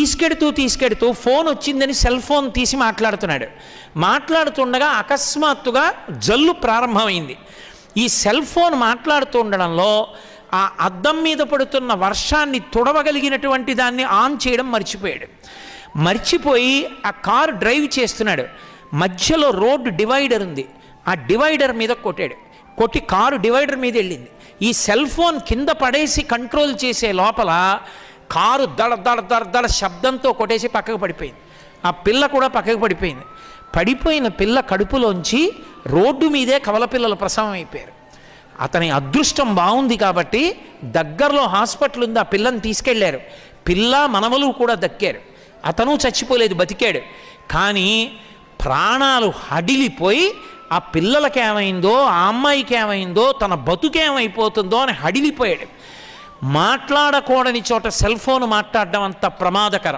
తీసుకెడుతూ తీసుకెడుతూ ఫోన్ వచ్చిందని cell phone తీసి మాట్లాడుతున్నాడు. మాట్లాడుతుండగా అకస్మాత్తుగా జల్లు ప్రారంభమైంది. ఈ సెల్ ఫోన్ మాట్లాడుతుండడంలో ఆ అద్దం మీద పడుతున్న వర్షాన్ని తుడవగలిగినటువంటి దాన్ని ఆన్ చేయడం మర్చిపోయాడు. మర్చిపోయి ఆ కారు డ్రైవ్ చేస్తున్నాడు. మధ్యలో రోడ్డు డివైడర్ ఉంది. ఆ డివైడర్ మీద కొట్టాడు. కొట్టి కారు డివైడర్ మీద వెళ్ళింది. ఈ సెల్ ఫోన్ కింద పడేసి కంట్రోల్ చేసే లోపల కారు దడ దడ దడ దడ శబ్దంతో కొట్టేసి పక్కకు పడిపోయింది. ఆ పిల్ల కూడా పక్కకు పడిపోయింది. పడిపోయిన పిల్ల కడుపులోంచి రోడ్డు మీదే కవల పిల్లలు ప్రసవం అయిపోయారు. అతని అదృష్టం బాగుంది కాబట్టి దగ్గరలో హాస్పిటల్ ఉంది ఆ పిల్లని తీసుకెళ్ళారు. పిల్ల మనవలు కూడా దక్కారు. అతను చచ్చిపోలేదు బతికాడు. కానీ ప్రాణాలు హడిలిపోయి ఆ పిల్లలకేమైందో ఆ అమ్మాయికి ఏమైందో తన బతుకేమైపోతుందో అని హడిలిపోయాడు. మాట్లాడకూడని చోట సెల్ ఫోన్ మాట్లాడడం అంత ప్రమాదకరం.